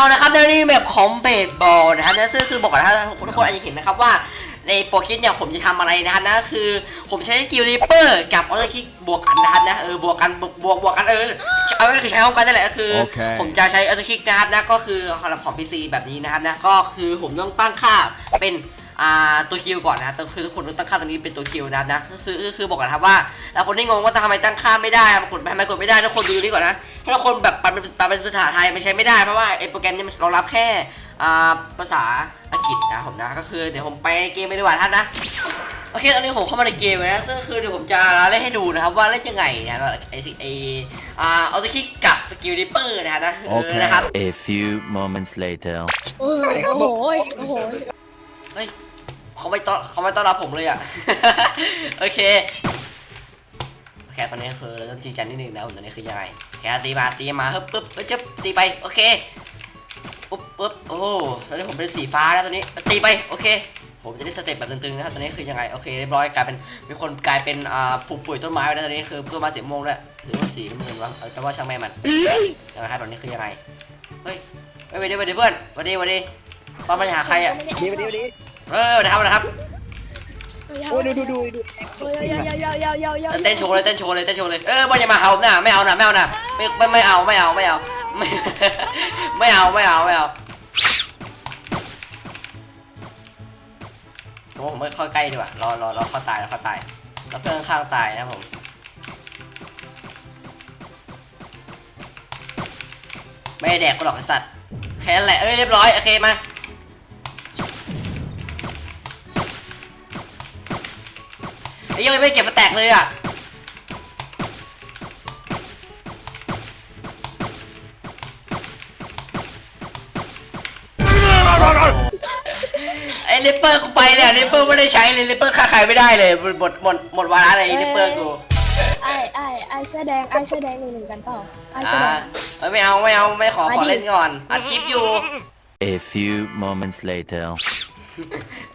เอานะครับแล้วนี่แบบของเบสบอลนะครับนั่นซึ่งคือบอกก่อนนะครับทุกคนอาจจะเห็นนะครับว่าในโปรคิดเนี่ยผมจะทำอะไรนะครับนั่นก็คือ ผมใช้สกิลริปเปอร์กับออโต้คิกบวกกันนะครับนะเออบวกกันบวกบวกบวกกันเออเอาก็คือใช้พร้อมกันนั่นแหละก็คือโอเคผมจะใช้ออโต้คิกนะครับนะก็คือสำหรับของ PC แบบนี้นะครับนะก็คือผมต้องตั้งค่าเป็นอ่าตัวคิวก่อนนะครับก็คือทุกคนต้องตั้งค่าตรงนี้เป็นตัวคิวนะครับนะก็คือก็คือบอกก่อนนะครับว่าแล้วคนที่งงว่าทำไมตั้งค่าไม่ได้กดทำไมกดไม่ได้ทุกคนดูนี่ก่อนนะ ถ้าคนแบบแปลเป็นแปลเป็นภาษาไทยมันใช้ไม่ได้เพราะว่าไอ้โปรแกรมนี้มันรองรับแค่อ่าภาษาอังกฤษนะผมนะ ก็คือเดี๋ยวผมไปเกมไม่ดีกว่าท่านนะโอเคตอนนี้ผมเข้ามาในเกมแล้วนะซึ่งคือเดี๋ยวผมจะเล่นให้ดูนะครับว่าเล่นยังไงนะไอ้สิไอ้อ่าเอาตะคิกกับสกิลริปเปอร์นะฮะนะเออนะครับ A few moments later. โอ้โหโอ้โหเฮ้ยเขาไม่ต้อนเขาไม่ต้อนรับผมเลยอะโอเค โอเคตอนนี้คือเราต้องจริงจังนิดนึงนะผมตอนนี้คือยังไงแค่ตีมาตีมาฮึบปึ๊บปึ๊บจึ๊บตีไปโอเคปุ๊บปุ๊บโอ้ตอนนี้ผมเป็นสีฟ้าแล้วตอนนี้ตีไปโอเค ผมจะได้สเต็ปแบบตึงๆนะครับตอนนี้คือยังไงโอเคเรียบร้อยกลายเป็นมีคนกลายเป็นอ่าปลูกปุ๋ยต้นไม้ไปแล้วตอนนี้คือต้นไม้สีม่วงด้วยหรือว่าสีน้ำเงินวะเอาแต่ว่าช่างแม่มันยังไงครับตอนนี้คือยังไงเฮ้ยเฮ้ยวันดีวันดีเพื่อนวันดีวันดีป้ามาหาใครอะดีดีดีเออนะครับนะครับ โอ้ดูดูดูดูยาวยาวยาวยาวยาวยาวเต้นโชว์เลยเต้นโชว์เลยเต้นโชว์เลยเออบอลอย่ามาเอาหน้าไม่เอาหน้าไม่เอาหน้าไม่ไม่ไม่เอาไม่เอาไม่เอาไม่ไม่เอาไม่เอาไม่เอาผมว่าผมไม่ค่อยใกล้ดีกว่ารอรอรอเขาตายรอเขาตายแล้วเพื่อนข้างๆตายนะครับผมไม่ได้แดกกูหรอกไอสัตว์แค่นั้นแหละเอ้ยเรียบร้อยโอเคมา ยังไม่เก็บมาแตกเลยอะไอ้ลิปเปอร์กูไปเลยลิปเปอร์ไม่ได้ใช้เลยลิปเปอร์ฆ่าใครไม่ได้เลยหมดหมดหมดหมดวาระเลยลิปเปอร์กูไอ้ไอ้ไอ้เสื้อแดงไอ้เสื้อแดงหนึ่งหนึ่งกันเปล่าไอ้เสื้ออ่าแดงเอ้ยไม่เอาไม่เอาไม่ขอมาขอดิเล่นก่อนอัดคลิปอยู่ A few moments later.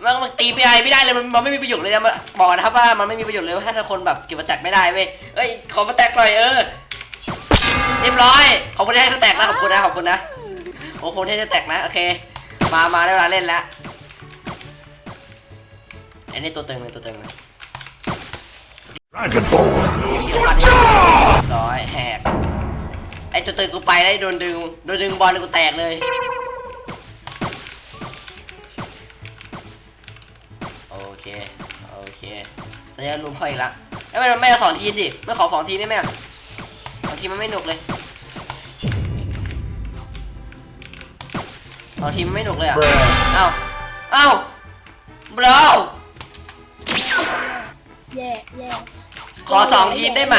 มันมันตีไปไอไม่ได้เลยมันมันไม่มีประโยชน์เลยนะมันบอกนะครับว่ามันไม่มีประโยชน์เลยถ้าคนแบบเก็บมาแตกไม่ได้เว้ยเอ้ยขอมาแตกหน่อยเออเรียบร้อยขอบคุณที่ให้เขาแตกนะขอบคุณนะขอบคุณนะโอ้โหที่ให้แตกนะโอเค มามาได้เวลาเล่นแล้วไอ้นี่ตัวตึงเลยตัวตึงเลยร้อยแหกไอ้ตัวตึงกูไปได้โดนดึงโดนดึงบอลกูแตกเลย เคโอเคตอนนี้ลุมเข้าอีกละไอ้ยไม่ไม่เอาสองทีมดิไม่ขอสองทีมได้ไหมอะสองทีมมันไม่หนุกเลยสองทีมมันไม่หนุกเลยอะเอ้าเอ้าบราวแย่แย่ขอสองทีมได้ไหม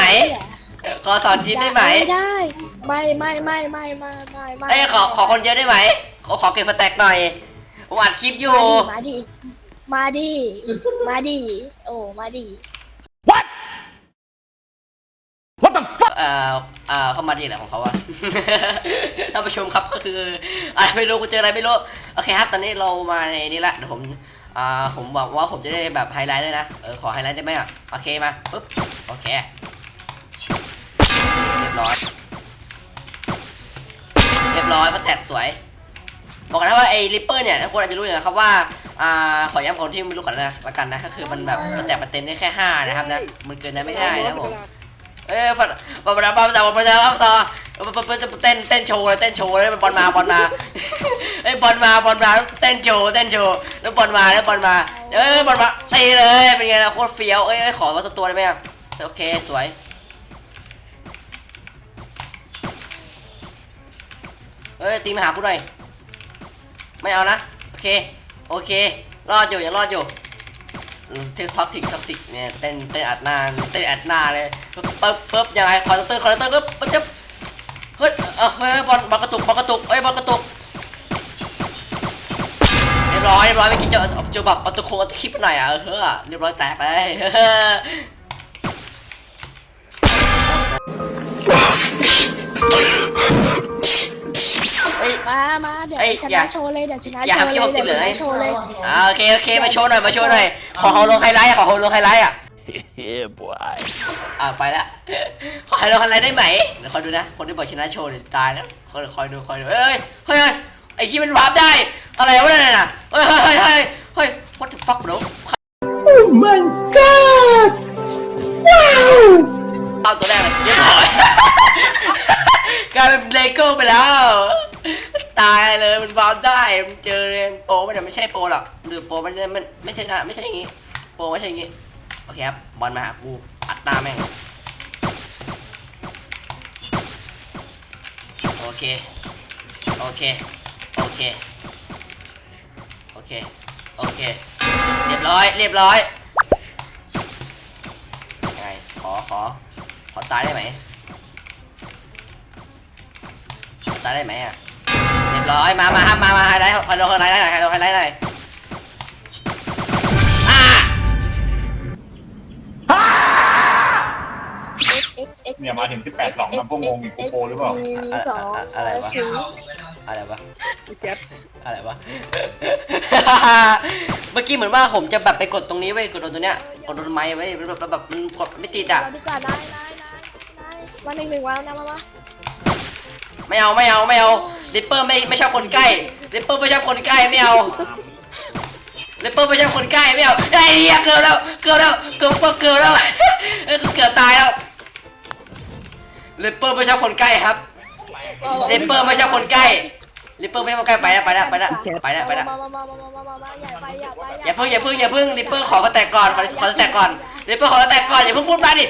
ขอสองทีมได้ไหมไม่ได้ไม่ไม่ไม่ไม่ไม่ไม่ไม่เอ้ยขอขอคนเยอะได้ไหมขอขอเก็บสแต็กหน่อยผมอัดคลิปอยู่มาดิ มาดิ มาดิ โอ้ มาดิ What the fuck? เอ่อเอ่อเข้ามาดีแหละของเขาอะ ท่านผู้ชมครับก็คืออะไม่รู้กูเจออะไรไม่รู้ โอเคครับ ตอนนี้เรามาในนี้ละเดี๋ยวผม อ่า ผมหวังว่าผมจะได้แบบไฮไลท์ด้วยนะ เออ ขอไฮไลท์ได้ไหมอะ โอเคมาปุ๊บ โอเค เรียบร้อย เรียบร้อยมาแตกสวย บอกกันนะว่าไอ้ริปเปอร์เนี่ยทุกคนอาจจะรู้อยู่นะครับว่า อ่าขอย้ำคนที่ไม่รู้ก่อนนะละกันนะก็คือมันแบบมันแตกมันเต็มได้แค่ห้านะครับนะมันเกินนั้นไม่ได้นะครับผมเอ้ยฝันบอลมาบอลมาบอลมาบอลมาต่อเต้นเต้นโชว์เลยเต้นโชว์เลยบอลมาบอลมาเอ้ยบอลมาบอลมาเต้นโชว์เต้นโชว์แล้วบอลมาแล้วบอลมาเอ้ยบอลมาตีเลยเป็นไงล่ะโคตรเฟี้ยวเอ้ยขอมาตัวตัวได้ไหมอะโอเคสวยเอ้ยตีมาหากูหน่อยไม่เอานะโอเค โอเค รอดอยู่ยังรอดอยู่เทสท็อกซิกท็อกซิกเนี่ยเต้นเต้นอัดหน้าเต้นอัดหน้าเลยปึ๊บปึ๊บยังไงคอนเตอร์คอนเตอร์ปึ๊บปึ๊บเฮ้ยเออเฮ้ยบอลบอลกระตุกบอลกระตุกเอ้ยบอลกระตุกเรียบร้อยเรียบร้อยไม่คิดจะจะแบบเอาตัวโค้งเอาตัวคลิปไปหน่อยอะเฮ้อเรียบร้อยแตกไป มามาเดี๋ยวเอ้ยชอย่านะโชว์เลยเดี๋ยวชนะอย่าโชว์ให้เลยพี่เดี๋ยวผมติดเหลือชนะโชว์เลยอ่าโอเคโอเคมาโชว์หน่อยมาโชว์หน่อยขอเขาลงไฮไลท์อะขอเขาลงไฮไลท์อะ yeah, boy. อ่าไปละ ขอให้เราอะไรได้ไหมเดี๋ยวคอยดูนะ คนที่บอกชนะโชว์เนี่ยตายแล้วคอยคอยดูคอยดูเอ้ยเฮ้ยเฮ้ยไอ้ที่มันวาร์ปได้ อะไรวะเนี่ยน่ะเฮ้ยเฮ้ยเฮ้ยเฮ้ย what the fuck bro เอาตัวแรกเลยเรียบร้อย กลายเป็นเลโก้ไปแล้ว ตายเลยมันวาร์ปได้มันเจอเรียนโปรมันไม่ใช่โปรหรอกหรือโปรมันมันไม่ใช่นะไม่ใช่อย่างงี้โปรไม่ใช่อย่างงี้โอเคครับบอลมาหากูอัดหน้าแม่งโอเคโอเคโอเคโอเคโอเคเรียบร้อยเรียบร้อยยังไงขอขอขอตายได้ไหมตายได้ไหมอะ รียบร้อยมามาครับมามาไฮไลท์ไฮไลท์ไฮไลท์หน่อยไฮไลท์ไฮไลท์หน่อยอ่าเนี่ยมาถึง 18สองมันก็งงอีกกูโปรหรือเปล่ามีสองอะไรวะ สี่อะไรวะ แก๊ปอะไรวะ เมื่อกี้เหมือนว่าผมจะแบบไปกดตรงนี้ไว้ยกดโดนตัวเนี้ย กดโดนไม้ไว้ยแบบแบบแบบมันกดไม่ติดอะเราดีกว่าได้ได้ได้ได้วันหนึ่งหนึ่งวันนะมามา ไม่เอาไม่เอาไม่เอาริปเปอร์ไม่ไม่ชอบคนใกล้ริปเปอร์ไม่ชอบคนใกล้ไม่เอาริปเปอร์ไม่ชอบคนใกล้ไม่เอาไอ้เหี้ยเกือบแล้วเกือบแล้วเกือบเกือบแล้วเออเกือบตายแล้วริปเปอร์ไม่ชอบคนใกล้ครับริปเปอร์ไม่ชอบคนใกล้ริปเปอร์ไม่ชอบคนใกล้ไปแล้วไปแล้วไปแล้วไปแล้วไปแล้วมามามามามามามาอย่าไปอย่าไปอย่าเพิ่งอย่าเพิ่งอย่าเพิ่งริปเปอร์ขอสแต็กก่อนขอขอสแต็กก่อนริปเปอร์ขอสแต็กก่อนอย่าเพิ่งพูดมาดิ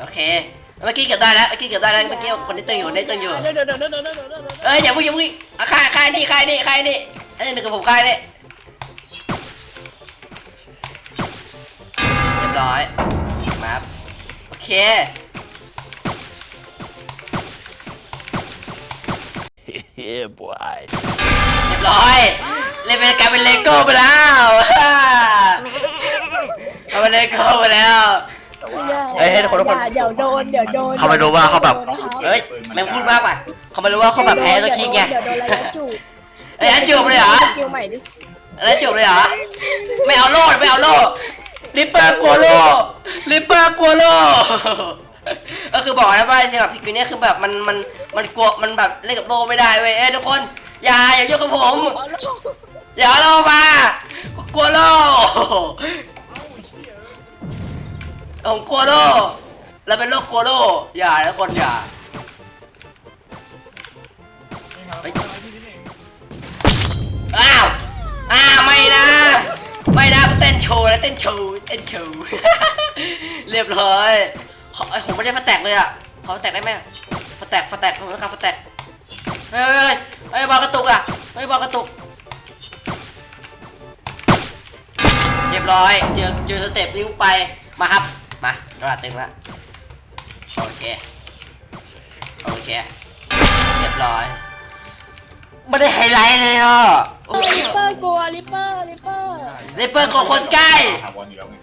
โอเค เมื่อกี้เกือบได้แล้วเมื่อกี้เกือบได้แล้วเมื่อกี้คนที่ตึงอยู่คนที่ตึงอยู่ เดี๋ยวเดี๋ยวเดี๋ยวเดี๋ยวเดี๋ยวเดี๋ยวเดี๋ยวเอ้ยอย่าเพิ่งอย่าเพิ่งเอาค่ายค่ายนี่ค่ายนี่ค่ายนี่ไอ้หนึ่งกับผมค่ายนี่เรียบร้อยมาครับโอเค Yeah, boy. เรียบร้อยเล่นเป็นกลายเป็นเลโก้ไปแล้วเอาเป็นเลโก้ไปแล้ว เฮ้ยให้คนทุกคนเดี๋ยวโดนเดี๋ยวโดนเขาไม่รู้ว่าเขาแบบ ดี๋ยวโดนนะครับเอ้ยแม่งพูดมากป่ะเขาไม่รู้ว่าเขาแบบแพ้ตัวคิงไงเดี๋ยวโดนระยะจูบเอ้ยอันจูบเลยเหรอสกิลใหม่ดิแล้วจูบเลยเหรอไม่เอาโล่ไม่เอาโล่ลิปเปอร์กลัวโล่ลิปเปอร์กลัวโล่ก็คือบอกนะว่าสำหรับทีมนี้คือแบบมันมันมันกลัวมันแบบเล่นกับโล่ไม่ได้เว้ยเอ้ยทุกคนอย่าอย่ายุ่งกับผม เอาลูก อย่าเอาโล่มากลัวโล่ ผมกลัวโล่เราเป็นโรคกลัวโล่อย่าทุกคนอย่าอ้าว อ้าวไม่นะ ไม่นะเต้นโชว์นะเต้นโชว์เต้นโชว์ เรียบร้อยขอไอ้ผมไม่ได้มาแตกเลยอะขอแตกได้ไหมมาแตกมาแตกผมต้องการมาแตกเฮ้ยเฮ้ยเฮ้ยบอลกระตุกอะเฮ้ยบอลกระตุก เรียบร้อย เจอเจอสเต็ปนิ้วไปมาครับ มาระดับตึงละโอเค โอเค เรียบร้อย ไม่ได้ไฮไลท์เลยอะลิปเปอร์กลัวลิปเปอร์ลิปเปอร์เลเปอร์กับคนใกล้ถามวันอยู่แล้วไง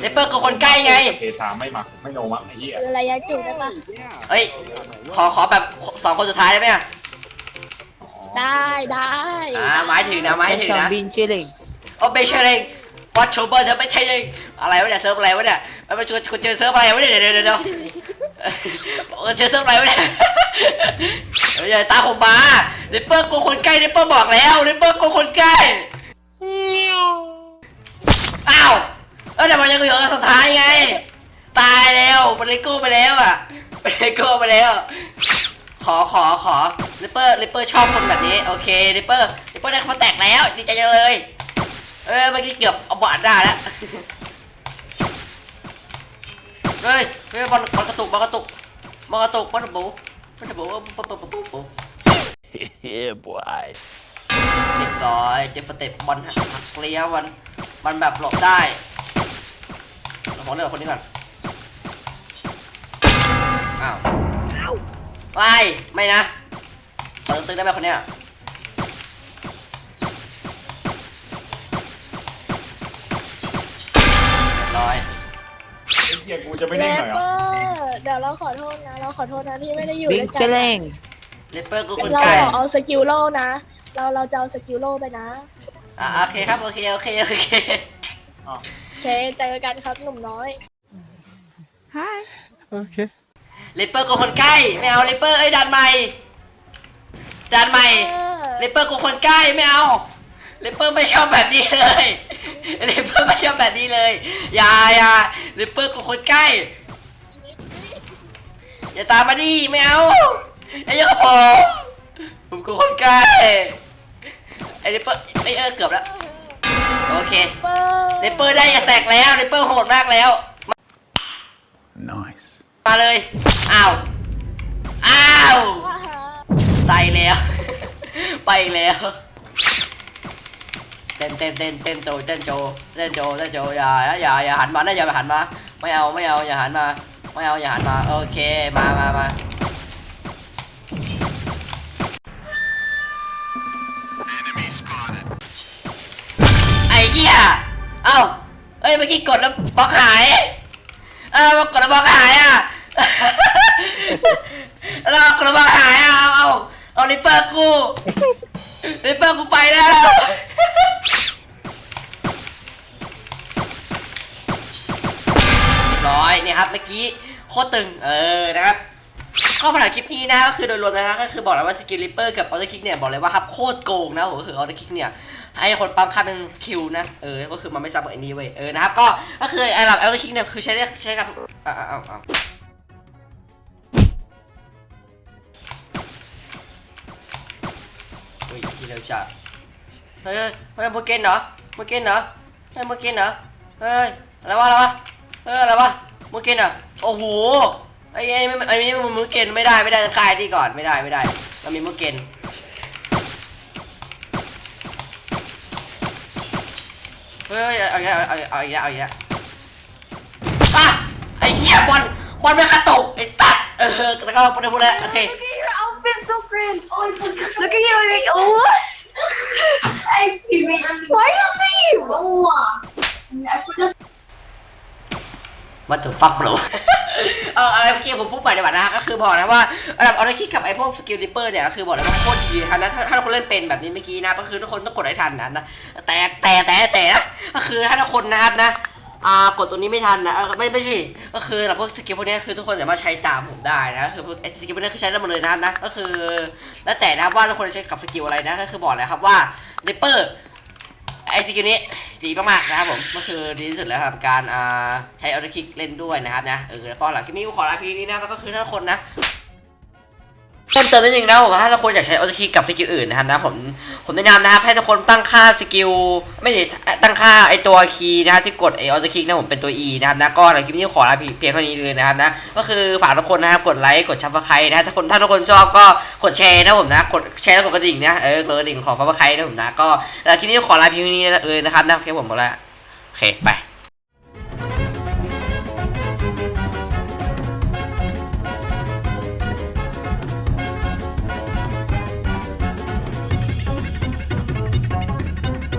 เลเปอร์กับคนใกล้ไง เพทาไม่มักไม่โนมักไอ้เหี้ยระยะจูบได้ปะเอ้ย ขอขอแบบสองคนสุดท้ายได้ไหมอะได้ได้อ่าหมายถึงนะหมายถึงสองนะบินชื่อเล่งโอ้ไม่ใช่ วัดโชเบอร์เธอไม่ใช่เลยอะไรวะเนี่ยเซิร์ฟอะไรวะเนี่ยมันเป็นคุณเจอเซิร์ฟอะไรวะเนี่ยเดี๋ยวเดี๋ยวเดี๋ยวเออเจอเซิร์ฟอะไรวะเนี่ยเฮ้ยอย่าตาผมมาเลเปอร์กับคนใกล้เลเปอร์บอกแล้วเลเปอร์กับคนใกล้อ้าวเออแต่มันยังอยู่อันสุดท้ายไง ตายแล้วมันเลโก้ไปแล้วอะมันเลโก้ไปแล้ว ขอขอขอลิปเปอร์ลิปเปอร์ชอบคนแบบนี้โอเคลิปเปอร์ลิปเปอร์ได้เขาแตกแล้วดีใจจังเลย เอ้ยเมื่อกี้เกือบเอาบอลได้แล้วเฮ้ยเฮ้ยบอลบอลกระตุกบอลกระตุกบอลกระตุกบอลบูบอลบูบอลบูบอลบูบอล Yeah, boy. เรียบร้อยเจฟสเต็ปบอลหักเลี้ยวมันมันแบบหลบได้เราขอเลือกคนนี้ก่อนอ้าวไปไม่นะขอตึงๆได้ไหมคนเนี้ย ไอ้เหี้ยกูจะไม่เลเล่นหน่อยเหรเปออร์เดี๋ยวเราขอโทษนะ เราขอโทษนะที่ไม่ได้อยู่บินด้วยกัชื่อเล่งเลปเปอร์ก็คนเราใกล้เอาสกิลโล่นะ เราเราจะเอาสกิลโล่ไปนะอะโอเคครับโอเคโอเคโอเคโอเคเจอกันครับหนุ่มน้อยเลปเปอร์ก็คนใกล้ไม่เอาเลปเปอร์เอ้ยดันใหม่ด่านใหม่เออเลเปอร์กูคนใกล้ไม่เอาเลเปอร์ไม่ชอบแบบนี้เลย เลเปอร์ไม่ชอบแบบนี้เลย อย่าอย่าเลเปอร์กูคนใกล้ อย่าตามมาดิไม่เอาไอ้เหี้ยังกับผมผมกูคนใกล้ ไอ้เลเปอร์ไอ้เออเกือบแล้ว โอเคเปิดเลเปอร์ได้อย่าแตกแล้วเลเปอร์โหดมากแล้ว Nice. มาเลย อ้าว อ้าวว่าหาไปแล้ว ไปแล้ว เต้นเต้นเต้นเต้นโจเต้นโจเต้นโจเต้นโจอย่านะอย่าอย่าหันมานะอย่าหันมา ไม่เอาไม่เอาอย่าหันมา ไม่เอาอย่าหันมาโอเคมามามาไอ้เหี้ยเอ้าเอ้ยเมื่อกี้กดแล้วบล็อกหายเออกดแล้วบล็อกหายอะแล้วกดแล้วบล็อกหายอะเอาเอาเอาลิปเปอร์กู ลิปเปอร์กูไปแล้ว ร้อยเนี่ยครับเมื่อกี้โคตรตึง เออนะครับก็สำหรับคลิปนี้นะก็คือโดยรวมนะครับก็คือบอกแล้วว่าสกิลลิปเปอร์กับออโตคิกเนี่ยบอกเลยว่าครับโคตรโกงนะผมก็คือออโตคิกเนี่ยให้คนปั๊มค่าเป็นคิวนะเออก็คือมันไม่ซ้ำกับไอ้นี้เว้ยเออนะครับก็ก็คือไอ้หลักออโตคิกเนี่ยคือใช้ได้ใช้กับอ่าอ่าอ่ อุ้ยที่เร็วจัดเฮ้ยเฮ้ยเฮ้ยโมเกนเหรอโมเกนเหรอเฮ้ยโมเกนเหรอเฮ้ยอะไรวะอะไรวะเฮ้ยอะไรวะโมเกนเหรอโอ้โหไอ้ไอ้ไม่ไอ้นี่มันมือเกนไม่ได้ไม่ได้คลายที่ก่อนไม่ได้ไม่ได้เรามีมือเกนเฮ้ยเอาอีกแล้วเอาอาอีกแล้วเอาอีกแล้วอะไอ้เหี้ยบอลบอลมันกระตุกไอ้สัตว์เออแล้วก็พูดแล้วโอเค Look at your outfit, so cringe. Oh, Look at your like, oh what? I Why you leave? Allah. I forgot วัตถุฟักโปรเออเอาเมื่อกี้ผมพูดไปดีกว่านะก็คือบอกนะว่าระดับออร์คิกกับไอพวกสกิลดิปเปอร์เนี่ยก็คือบอกเลยว่าโคตรดีนะนะถ้าถ้าทุกคนเล่นเป็นแบบนี้เมื่อกี้นะก็คือทุกคนต้องกดให้ทันนะแต่แต่แต่แต่นะก็คือถ้าทุกคนนะครับนะ อ่ากดตัวนี้ไม่ทันนะไม่ไม่ใช่ก็คือสำหรับพวกสกิลพวกนี้คือทุกคนสามารถใช้ตามผมได้นะคือพวกไอ้สกิลพวกนี้คือใช้ได้หมดเลยนะนะก็คือ แล้วแต่นะว่าทุกคนจะใช้กับสกิลอะไรนะก็คือบอกเลยครับว่าดิปเปอร์ไอสกิลนี้ดีมากๆนะครับผมก็คือดีที่สุดแล้วสำหรับการใช้ออโตคิกเล่นด้วยนะครับนะเออแล้วก็หลังคลิปนี้ขอลาพีนี้นะก็คือถ้าคนนะ เพิ่มเติมนิดนึงนะผมว่าถ้าทุกคนอยากใช้ออโตคิกกับสกิลอื่นนะครับนะผมผมแนะนำนะครับให้ทุกคนตั้งค่าสกิลไม่ใช่ตั้งค่าไอตัวคีย์นะครับที่กดไอออโตคิกนะผมเป็นตัว E นะครับนะก็หลังคลิปนี้ขอลาเพียงเท่านี้เลยนะครับนะก็คือฝากทุกคนนะครับกดไลค์กดชับสไครต์นะถ้าคนถ้าทุกคนชอบก็กดแชร์นะผมนะกดแชร์แล้วกดกระดิ่งนะเออกดกระดิ่งของฟับสไครนะผมนะก็แล้วคลิปนี้ขอลาเพียงเท่านี้เลยนะครับนะโอเคผมหมดล้วโอเคไป